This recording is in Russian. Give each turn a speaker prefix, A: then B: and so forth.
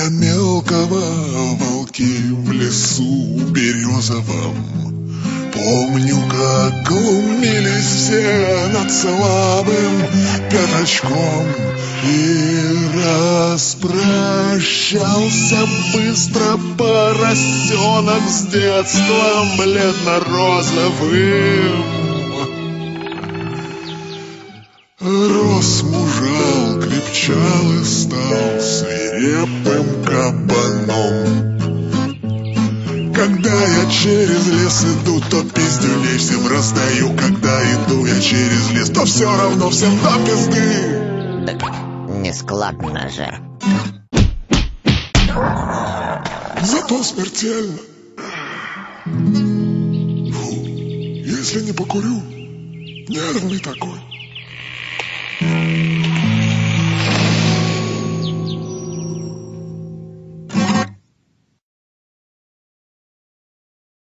A: меня мелкого волки в лесу березовом. Помню, как глумились все над слабым пятачком И распрощался быстро поросенок с детством бледно-розовым Рос мужал, крепчал и стал свирепым кабаном. Когда я через лес иду, то пиздюлей всем раздаю. Когда иду я через лес, то все равно всем до пизды.
B: Так нескладно же.
A: Зато смертельно. Фу, если не покурю, нервный такой